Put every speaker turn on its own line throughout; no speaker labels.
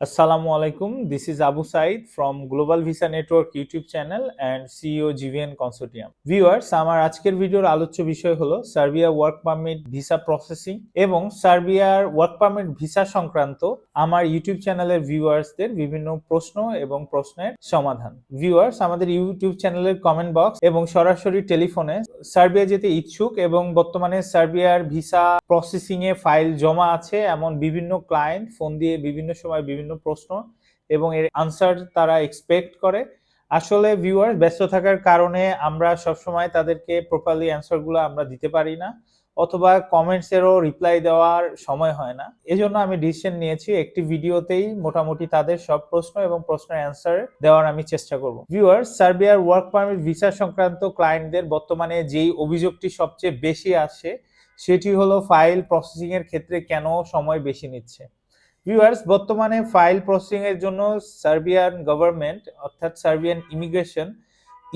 Alaikum. This is Abu Said from Global Visa Network YouTube channel and E CEO GVN Consortium. Viewers, আমার আজকের ভিডিওর আলোচ্য বিষয় হলো Serbia work permit visa processing এবং সার্বিয়ার ওয়ার্ক পারমিট ভিসা সংক্রান্ত আমার ইউটিউব চ্যানেলের ভিউয়ার্সদের বিভিন্ন প্রশ্ন এবং প্রশ্নের সমাধান ভিউয়ার্স আমাদের ইউটিউব চ্যানেলের কমেন্ট বক্স এবং সরাসরি টেলিফোনে সার্বিয়া যেতে ইচ্ছুক এবং বর্তমানে সার্বিয়ার ভিসা প্রসেসিং এ ফাইল জমা আছে এমন বিভিন্ন ক্লায়েন্ট ফোন দিয়ে বিভিন্ন সময় বিভিন্ন প্রশ্ন এবং এর আনসার তারা এক্সপেক্ট করে। আসলে ভিউয়ার ব্যস্ত থাকার কারণে আমরা সবসময় তাদেরকে প্রপারলি অ্যান্সারগুলো আমরা দিতে পারি না, অথবা কমেন্টসেরও রিপ্লাই দেওয়ার সময় হয় না। এজন্য আমি ডিসিশন নিয়েছি একটি ভিডিওতেই মোটামুটি তাদের সব প্রশ্ন এবং প্রশ্নের অ্যান্সার দেওয়ার আমি চেষ্টা করব। ভিউয়ার সার্বিয়ার ওয়ার্ক পারমিট ভিসা সংক্রান্ত ক্লায়েন্টদের বর্তমানে যেই অভিযোগটি সবচেয়ে বেশি আসে, সেটি হলো ফাইল প্রসেসিং এর ক্ষেত্রে কেন সময় বেশি নিচ্ছে। ভিউয়ার্স বর্তমানে ফাইল প্রসেসিং এর জন্য সার্বিয়ান গভর্নমেন্ট অর্থাৎ সার্বিয়ান ইমিগ্রেশন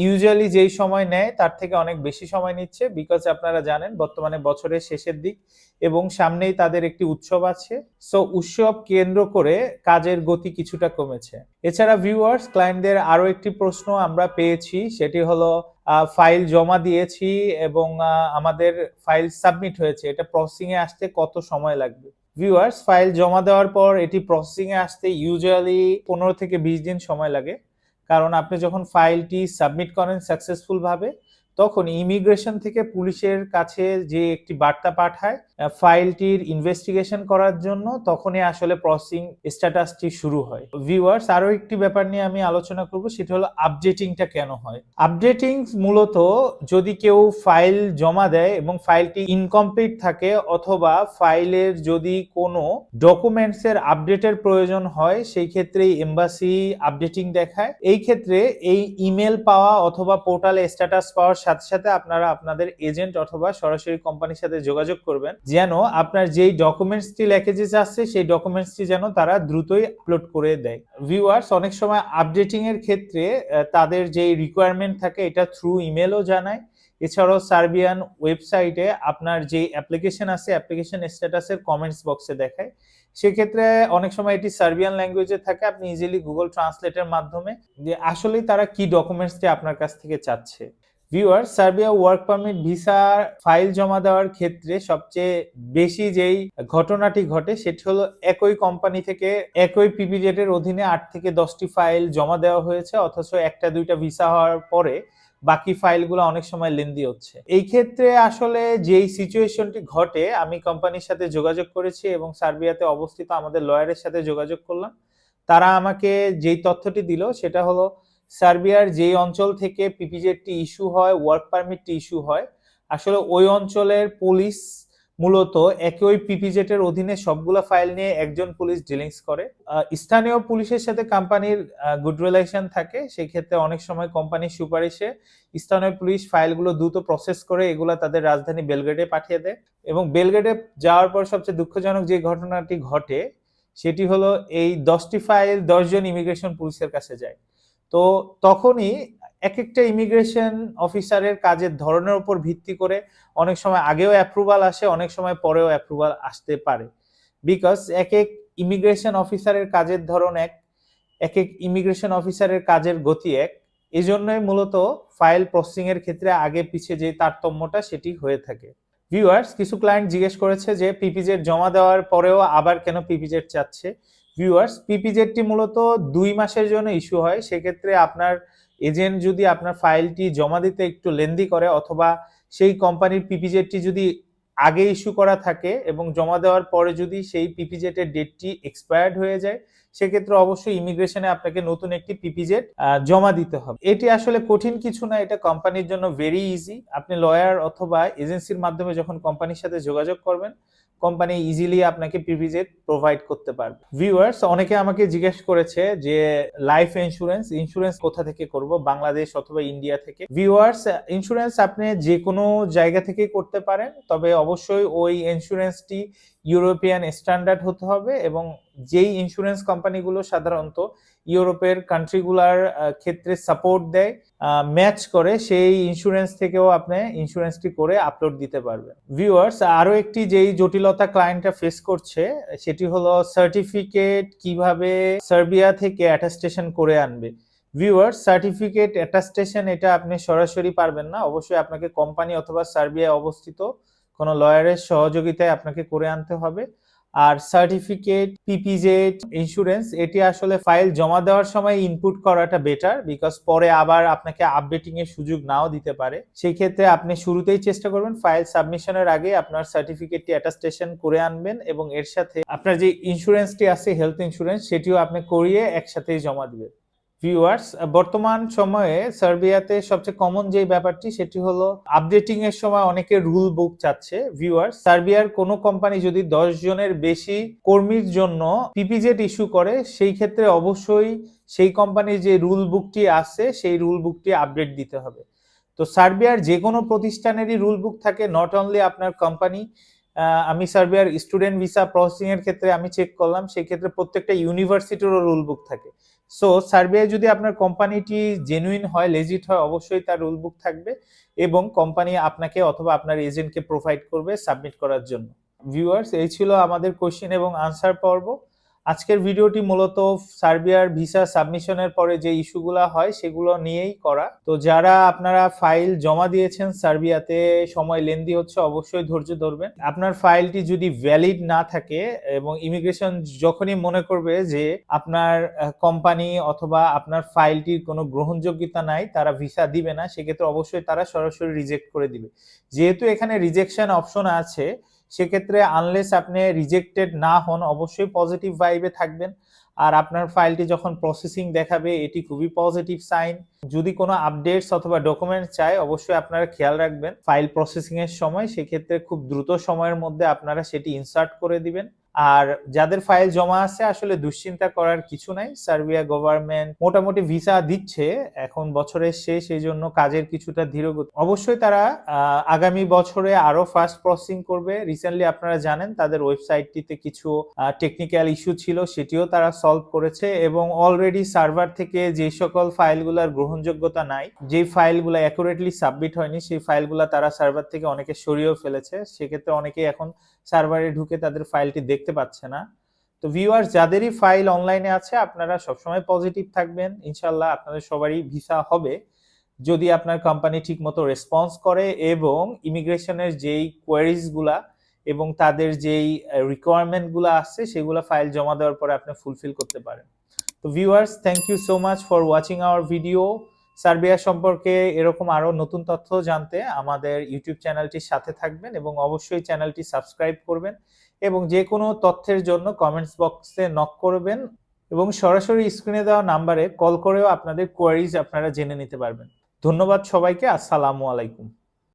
ইউজুয়ালি যেই সময় নেয়, তার থেকে অনেক বেশি সময় নিচ্ছে বিকজ আপনারা জানেন বর্তমানে বছরের শেষের দিক এবং সামনেই তাদের একটি উৎসব আছে। সো উৎসব কেন্দ্র করে কাজের গতি কিছুটা কমেছে। এছাড়া ভিউয়ার্স ক্লায়েন্টদের আরও একটি প্রশ্ন আমরা পেয়েছি, সেটি হলো ফাইল জমা দিয়েছি এবং আমাদের ফাইল সাবমিট হয়েছে। এটা প্রসেসিং এ আসতে কত সময় লাগবে? ভিউয়ার্স ফাইল জমা দেওয়ার পর এটি প্রসেসিংয়ে আসতে ইউজুয়ালি পনেরো থেকে বিশ দিন সময় লাগে। কারণ আপনি যখন ফাইলটি সাবমিট করেন সাকসেসফুল ভাবে তখন ইমিগ্রেশন থেকে পুলিশের কাছে যে একটি বার্তা পাঠায় ফাইলটির ইনভেস্টিগেশন করার জন্য তখনই আসলে প্রসেসিং স্ট্যাটাসটি শুরু হয়। ভিউয়ার্স আরও একটি ব্যাপার নিয়ে আমি আলোচনা করব, সেটা হলো আপডেটিংটা কেন হয়? আপডেটিং মূলত যদি কেউ ফাইল জমা দেয় এবং ফাইলটি ইনকমপ্লিট থাকে অথবা ফাইলের যদি কোনো ডকুমেন্টস এর আপডেটের প্রয়োজন হয়, সেই ক্ষেত্রে এম্বাসি আপডেটিং দেখায়। এই ক্ষেত্রে এই ইমেল পাওয়া অথবা পোর্টালে স্ট্যাটাস পাওয়ার সাথে সাথে আপনারা আপনাদের এজেন্ট অথবা সরাসরি কোম্পানির সাথে যোগাযোগ করবেন, যেন আপনার যেই ডকুমেন্টসটি ল্যাকেজেস আসছে সেই ডকুমেন্টসটি যেন তারা দ্রুতই আপলোড করে দেয়। ভিউয়ার্স অনেক সময় আপডেটিং এর ক্ষেত্রে তাদের যেই রিকোয়ারমেন্ট থাকে, এটা থ্রু ইমেলও জানায়। এছাড়াও সার্বিয়ান ওয়েবসাইটে আপনার যে অ্যাপ্লিকেশন আছে অ্যাপ্লিকেশন স্ট্যাটাসের কমেন্টস বক্সে দেখায়। সেক্ষেত্রে অনেক সময় এটি সার্বিয়ান ল্যাঙ্গুয়েজে থাকে, আপনি ইজিলি গুগল ট্রান্সলেটের মাধ্যমে, যে আসলেই তারা কি ডকুমেন্টসটি আপনার কাছ থেকে চাচ্ছে। Viewer Serbia work permit visa file জমা দেওয়ার ক্ষেত্রে সবচেয়ে বেশি যেই ঘটনাটি ঘটে, সেটি হলো একই কোম্পানি থেকে একই পিপিজেড এর অধীনে আট থেকে দশটি ফাইল জমা দেওয়া হয়েছে, অথচ একটা দুইটা ভিসা হওয়ার পরে বাকি ফাইলগুলো অনেক সময় লেন্দি হচ্ছে। এই ক্ষেত্রে আসলে যেই সিচুয়েশনটি ঘটে, আমি কোম্পানির সাথে যোগাযোগ করেছি এবং সার্বিয়াতে অবস্থিত আমাদের লয়ারের সাথে যোগাযোগ করলাম। তারা আমাকে যেই তথ্যটি দিল, সেটা হলো সার্বিয়ার যেই অঞ্চল থেকে পিপিজেডটি ইস্যু হয় ওয়ার্ক পারমিটটি ইস্যু হয়, আসলে ওই অঞ্চলের পুলিশ মূলত একই পিপিজেড এর অধীনে সবগুলো ফাইল নিয়ে একজন পুলিশ ডিলিংস করে। স্থানীয় পুলিশের সাথে কোম্পানির গুড রিলেশন থাকে সেই ক্ষেত্রে অনেক সময় কোম্পানির সুপারিশে স্থানীয় পুলিশ ফাইলগুলো দ্রুত প্রসেস করে এগুলো তাদের রাজধানী বেলগ্রেডে পাঠিয়ে দেয়। এবং বেলগ্রেডে যাওয়ার পর সবচেয়ে দুঃখজনক যে ঘটনাটি ঘটে, সেটি হলো এই দশটি ফাইল দশজন ইমিগ্রেশন পুলিশের কাছে যায়। তো তখনই এক একটা ইমিগ্রেশন অফিসারের কাজের ধরনের উপর ভিত্তি করে অনেক সময় আগেও অ্যাপ্রুভাল আসে, অনেক সময় পরেও অ্যাপ্রুভাল আসতে পারে। বিকজ এক এক ইমিগ্রেশন অফিসারের কাজের ধরন এক এক এক ইমিগ্রেশন অফিসারের কাজের গতি এক এই জন্যই মূলত ফাইল প্রসেসিং এর ক্ষেত্রে আগে পিছিয়ে যে তারতম্যটা সেটি হয়ে থাকে। ভিউয়ার্স কিছু ক্লায়েন্ট জিজ্ঞেস করেছে যে পিপিজেড জমা দেওয়ার পরেও আবার কেন পিপিজেড চাচ্ছে? ভিউয়ার্স পিপিজেডটি মূলত দুই মাসের জন্য ইস্যু হয়। সেক্ষেত্রে আপনার এজেন্ট যদি আপনার ফাইলটি জমা দিতে একটু লেন্দি করে অথবা সেই কোম্পানির পিপিজেডটি যদি আগে ইস্যু করা থাকে এবং জমা দেওয়ার পরে যদি সেই পিপিজেড এর ডেটটি এক্সপায়ার্ড হয়ে যায়, সেক্ষেত্রে অবশ্যই ইমিগ্রেশনে আপনাকে নতুন একটি পিপিজেড জমা দিতে হবে। এটি আসলে কঠিন কিছু না, এটা কোম্পানির জন্য ভেরি ইজি আপনি লয়ার অথবা এজেন্সির মাধ্যমে যখন কোম্পানির সাথে যোগাযোগ করবেন কোম্পানি ইজিলি আপনাকে পিভিজে প্রোভাইড করতে পারবে। ভিউয়ার্স অনেকে আমাকে জিজ্ঞেস করেছে যে লাইফ ইন্স্যুরেন্স ইন্স্যুরেন্স কোথা থেকে করব? বাংলাদেশ অথবা ইন্ডিয়া থেকে। ভিউয়ার্স ইন্স্যুরেন্স আপনি যে কোনো জায়গা থেকে করতে পারেন, তবে অবশ্যই ওই ইন্স্যুরেন্সটি ইউরোপিয়ান স্ট্যান্ডার্ড হতে হবে এবং যেই ইন্স্যুরেন্স কোম্পানিগুলো সাধারণত ইউরোপের কান্ট্রিগুলার ক্ষেত্রে সাপোর্ট দেয় ম্যাচ করে, সেই ইন্স্যুরেন্স থেকেও আপনি ইন্স্যুরেন্সটি করে আপলোড দিতে পারবেন। ভিউয়ার্স আরও একটি যেই জটিলতা ক্লায়েন্টটা ফেস করছে, সেটি হলো সার্টিফিকেট কীভাবে সার্বিয়া থেকে অ্যাটাস্টেশন করে আনবে। ভিউয়ার্স সার্টিফিকেট অ্যাটাস্টেশন এটা আপনি সরাসরি পারবেন না। অবশ্যই আপনাকে কোম্পানি অথবা সার্বিয়ায় অবস্থিত কোনো লয়ারের সহযোগিতায় আপনাকে করে আনতে হবে। আর সার্টিফিকেট পিপিজেড ইন্স্যুরেন্স এটি আসলে ফাইল জমা দেওয়ার সময় ইনপুট করাটা বেটার বিকজ পরে আবার আপনাকে আপডেটিং এর সুযোগ নাও দিতে পারে। সেই ক্ষেত্রে আপনি শুরুতেই চেষ্টা করবেন ফাইল সাবমিশনের আগে আপনার সার্টিফিকেটটি অ্যাটাস্টেশন করে আনবেন এবং এর সাথে আপনার যে ইন্স্যুরেন্সটি আছে হেলথ ইন্স্যুরেন্স সেটিও আপনি করিয়ে একসাথেই জমা দিবেন। ভিউয়ার্স বর্তমান সময়ে সার্বিয়াতে সবচেয়ে কমন যে ব্যাপারটি সেটি হলো আপডেটিং এর সময় অনেকে রুল বুক চাচ্ছে ভিউয়ার্স সার্বিয়ার কোনো কোম্পানি যদি দশ জনের বেশি কর্মীর জন্য পিপিজেড ইস্যু করে, সেই ক্ষেত্রে অবশ্যই সেই কোম্পানির যে রুল বুকটি আছে, সেই রুল বুকটি আপডেট দিতে হবে। তো সার্বিয়ার যে কোনো প্রতিষ্ঠানেরই রুল বুক থাকে নট অনলি আপনার কোম্পানি আমি সার্বিয়ার স্টুডেন্ট ভিসা প্রসেসিং এর ক্ষেত্রে আমি চেক করলাম, সেই ক্ষেত্রে প্রত্যেকটা ইউনিভার্সিটিরও রুল বুক থাকে। সো সার্ভে যদি আপনার কোম্পানিটি জেনুইন হয় লেজিট হয়, অবশ্যই তার রুল বুক থাকবে এবং কোম্পানি আপনাকে অথবা আপনার এজেন্টকে প্রোভাইড করবে সাবমিট করার জন্য। ভিউয়ার্স এই ছিল আমাদের কোশ্চেন এবং আনসার পর্ব। আজকের ভিডিওটি মূলত সার্বিয়ার ভিসা সাবমিশনের পরে যে ইস্যুগুলো হয় সেগুলো নিয়েই করা। তো যারা আপনারা ফাইল জমা দিয়েছেন সার্বিয়াতে, সময় লেন্দি হচ্ছে, অবশ্যই ধৈর্য ধরবেন। আপনার ফাইলটি যদি ভ্যালিড না থাকে এবং ইমিগ্রেশন যখনই মনে করবে যে আপনার কোম্পানি অথবা আপনার ফাইলটির কোনো গ্রহণযোগ্যতা নাই, তারা ভিসা দিবে না, সেক্ষেত্রে অবশ্যই তারা সরাসরি রিজেক্ট করে দিবে। যেহেতু এখানে রিজেকশন অপশন আছে সেক্ষেত্রে আনলেস আপনি রিজেক্টেড না হন, অবশ্যই পজিটিভ ভাইবে থাকবেন। আর আপনার ফাইলটি যখন প্রসেসিং দেখাবে, এটি খুবই পজিটিভ সাইন যদি কোনো আপডেটস অথবা ডকুমেন্ট চায়, অবশ্যই আপনারা খেয়াল রাখবেন। ফাইল প্রসেসিংয়ের সময়, সেক্ষেত্রে খুব দ্রুত সময়ের মধ্যে আপনারা সেটি ইনসার্ট করে দিবেন। আর যাদের ফাইল জমা আছে, আসলে দুশ্চিন্তা করার কিছু নাই। সার্বিয়া গভর্নমেন্ট মোটামুটি ভিসা দিচ্ছে। এখন বছরের শেষ, এই জন্য কাজের কিছুটা ধীরগতি অবশ্যই তারা আগামী বছরে আরও ফাস্ট প্রসেসিং করবে। রিসেন্টলি আপনারা জানেন, তাদের ওয়েবসাইটটিতে কিছু টেকনিক্যাল ইস্যু ছিল, সেটিও তারা সলভ করেছে এবং অলরেডি সার্ভার থেকে যে সকল ফাইলগুলোর গ্রহণযোগ্যতা নাই যে ফাইলগুলো অ্যাকুরেটলি সাবমিট হয়নি, সেই ফাইলগুলো তারা সার্ভার থেকে অনেকে সরিয়েও ফেলেছে। সেক্ষেত্রে অনেকে এখন সার্ভারে ঢুকে তাদের ফাইলটি দেখতে পাচ্ছে না। তো ভিউয়ার্স যাদেরই ফাইল অনলাইনে আছে, আপনারা সবসময় পজিটিভ থাকবেন। ইনশাল্লাহ আপনাদের সবারই ভিসা হবে। যদি আপনার কোম্পানি ঠিকমতো রেসপন্স করে এবং ইমিগ্রেশনের যেই কোয়ারিজগুলা এবং তাদের যেই রিকোয়ারমেন্টগুলো আছে সেগুলো ফাইল জমা দেওয়ার পরে আপনি ফুলফিল করতে পারেন। তো viewers thank you so much for watching our video Serbia সম্পর্কে এরকম আরও নতুন তথ্য জানতে আমাদের ইউটিউব চ্যানেলটির সাথে থাকবেন এবং অবশ্যই চ্যানেলটি সাবস্ক্রাইব করবেন এবং যে কোনো তথ্যের জন্য কমেন্টস বক্সে নক করবেন এবং সরাসরি স্ক্রিনে দেওয়া নাম্বারে কল করেও আপনাদের কোয়ারিজ আপনারা জেনে নিতে পারবেন। ধন্যবাদ সবাইকে, আসসালামু আলাইকুম।